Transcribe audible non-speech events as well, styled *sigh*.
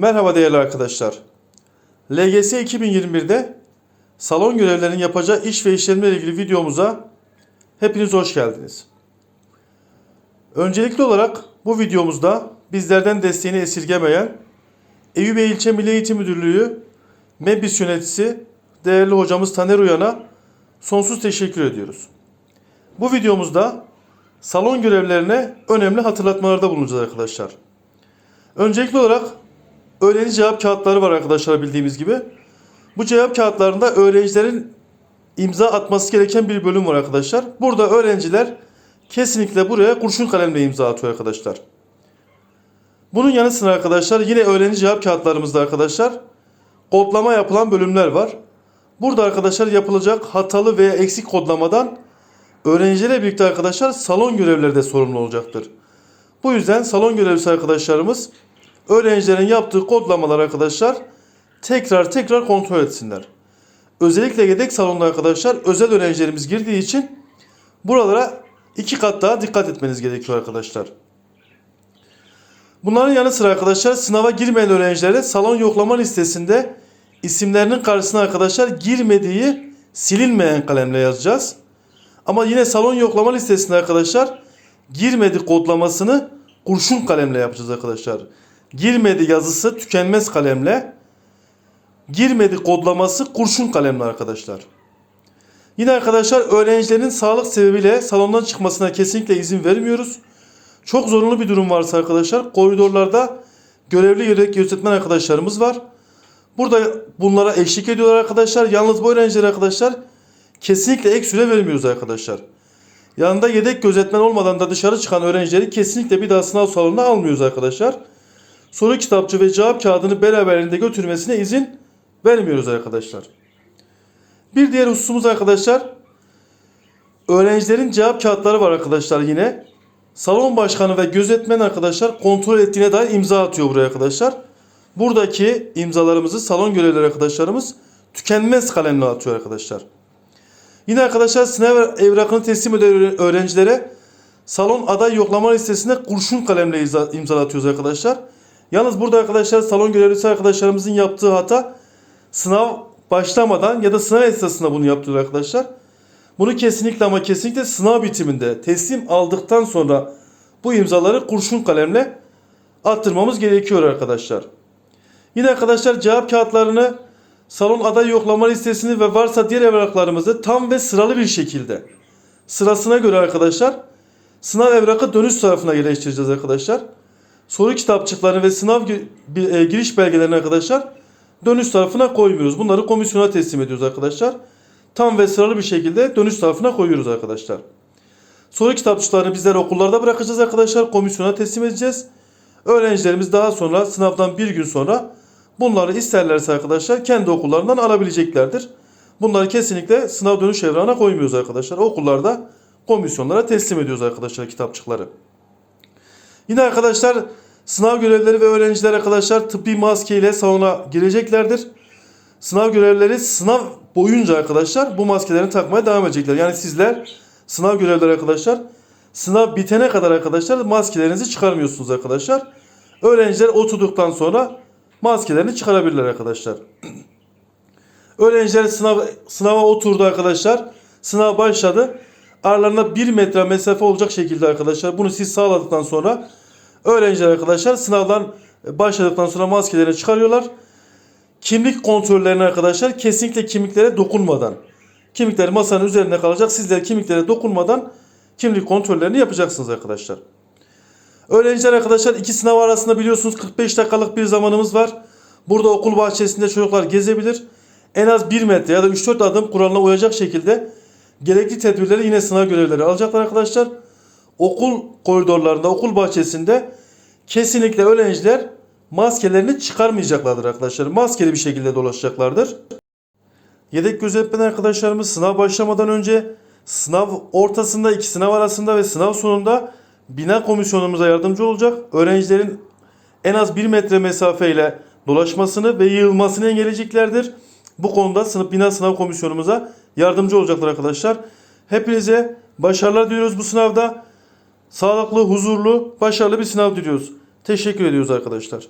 Merhaba değerli arkadaşlar. LGS 2021'de salon görevlerinin yapacağı iş ve işlemle ilgili videomuza hepiniz hoş geldiniz. Öncelikli olarak bu videomuzda bizlerden desteğini esirgemeyen Eyüp İlçe Milli Eğitim Müdürlüğü MEBİS yöneticisi değerli hocamız Taner Uyan'a sonsuz teşekkür ediyoruz. Bu videomuzda salon görevlerine önemli hatırlatmalarda bulunacağız arkadaşlar. Öncelikli olarak öğrenci cevap kağıtları var arkadaşlar bildiğimiz gibi. Bu cevap kağıtlarında öğrencilerin imza atması gereken bir bölüm var arkadaşlar. Burada öğrenciler kesinlikle buraya kurşun kalemle imza atıyor arkadaşlar. Bunun yanı sıra arkadaşlar yine öğrenci cevap kağıtlarımızda arkadaşlar kodlama yapılan bölümler var. Burada arkadaşlar yapılacak hatalı veya eksik kodlamadan öğrencilerle birlikte arkadaşlar salon görevleri de sorumlu olacaktır. Bu yüzden salon görevlisi arkadaşlarımız öğrencilerin yaptığı kodlamalar arkadaşlar tekrar tekrar kontrol etsinler. Özellikle yedek salonda arkadaşlar özel öğrencilerimiz girdiği için buralara iki kat daha dikkat etmeniz gerekiyor arkadaşlar. Bunların yanı sıra arkadaşlar sınava girmeyen öğrencilere salon yoklama listesinde isimlerinin karşısına arkadaşlar girmediği silinmeyen kalemle yazacağız. Ama yine salon yoklama listesinde arkadaşlar girmedi kodlamasını kurşun kalemle yapacağız arkadaşlar. Girmedi yazısı tükenmez kalemle. Girmedi kodlaması kurşun kalemle arkadaşlar. Yine arkadaşlar öğrencilerin sağlık sebebiyle salondan çıkmasına kesinlikle izin vermiyoruz. Çok zorunlu bir durum varsa arkadaşlar koridorlarda görevli yedek gözetmen arkadaşlarımız var. Burada bunlara eşlik ediyorlar arkadaşlar. Yalnız bu öğrenciler arkadaşlar kesinlikle ek süre vermiyoruz arkadaşlar. Yanında yedek gözetmen olmadan da dışarı çıkan öğrencileri kesinlikle bir daha sınav salonuna almıyoruz arkadaşlar. Soru kitapçı ve cevap kağıdını beraberinde götürmesine izin vermiyoruz arkadaşlar. Bir diğer hususumuz arkadaşlar öğrencilerin cevap kağıtları var arkadaşlar yine. Salon başkanı ve gözetmen arkadaşlar kontrol ettiğine dair imza atıyor buraya arkadaşlar. Buradaki imzalarımızı salon görevlileri arkadaşlarımız tükenmez kalemle atıyor arkadaşlar. Yine arkadaşlar sınav evrakını teslim eden öğrencilere salon aday yoklama listesinde kurşun kalemle imza- imzalatıyoruz arkadaşlar. Yalnız burada arkadaşlar salon görevlisi arkadaşlarımızın yaptığı hata sınav başlamadan ya da sınav esnasında bunu yaptırıyor arkadaşlar. Bunu kesinlikle ama kesinlikle sınav bitiminde teslim aldıktan sonra bu imzaları kurşun kalemle attırmamız gerekiyor arkadaşlar. Yine arkadaşlar cevap kağıtlarını salon aday yoklama listesini ve varsa diğer evraklarımızı tam ve sıralı bir şekilde sırasına göre arkadaşlar sınav evrakı dönüş tarafına yerleştireceğiz arkadaşlar. Soru kitapçıklarını ve sınav e, giriş belgelerini arkadaşlar dönüş tarafına koymuyoruz. Bunları komisyona teslim ediyoruz arkadaşlar. Tam ve sıralı bir şekilde dönüş tarafına koyuyoruz arkadaşlar. Soru kitapçıklarını bizler okullarda bırakacağız arkadaşlar. Komisyona teslim edeceğiz. Öğrencilerimiz daha sonra sınavdan bir gün sonra bunları isterlerse arkadaşlar kendi okullarından alabileceklerdir. Bunları kesinlikle sınav dönüş evrağına koymuyoruz arkadaşlar. Okullarda komisyonlara teslim ediyoruz arkadaşlar kitapçıkları. Yine arkadaşlar sınav görevlileri ve öğrenciler arkadaşlar tıbbi maske ile salona gireceklerdir. Sınav görevlileri sınav boyunca arkadaşlar bu maskelerini takmaya devam edecekler. Yani sizler sınav görevlileri arkadaşlar sınav bitene kadar arkadaşlar maskelerinizi çıkarmıyorsunuz arkadaşlar. Öğrenciler oturduktan sonra maskelerini çıkarabilirler arkadaşlar. *clears throat* Öğrenciler sınav sınava oturdu arkadaşlar. Sınav başladı. Aralarında 1 metre mesafe olacak şekilde arkadaşlar. Bunu siz sağladıktan sonra öğrenciler arkadaşlar sınavdan başladıktan sonra maskelerini çıkarıyorlar. Kimlik kontrollerine arkadaşlar kesinlikle kimliklere dokunmadan. Kimlikler masanın üzerinde kalacak. Sizler kimliklere dokunmadan kimlik kontrollerini yapacaksınız arkadaşlar. Öğrenciler arkadaşlar iki sınav arasında biliyorsunuz 45 dakikalık bir zamanımız var. Burada okul bahçesinde çocuklar gezebilir. En az 1 metre ya da 3-4 adım kuralına uyacak şekilde gerekli tedbirleri yine sınav görevlileri alacaklar arkadaşlar. Okul koridorlarında, okul bahçesinde kesinlikle öğrenciler maskelerini çıkarmayacaklardır arkadaşlar. Maskeli bir şekilde dolaşacaklardır. Yedek gözetmen arkadaşlarımız sınav başlamadan önce sınav ortasında iki sınav arasında ve sınav sonunda bina komisyonumuza yardımcı olacak. Öğrencilerin en az 1 metre mesafeyle dolaşmasını ve yığılmasını engelleyeceklerdir. Bu konuda sınıf bina sınav komisyonumuza yardımcı olacaklar arkadaşlar. Hepinize başarılar diliyoruz bu sınavda. Sağlıklı, huzurlu, başarılı bir sınav diliyoruz. Teşekkür ediyoruz arkadaşlar.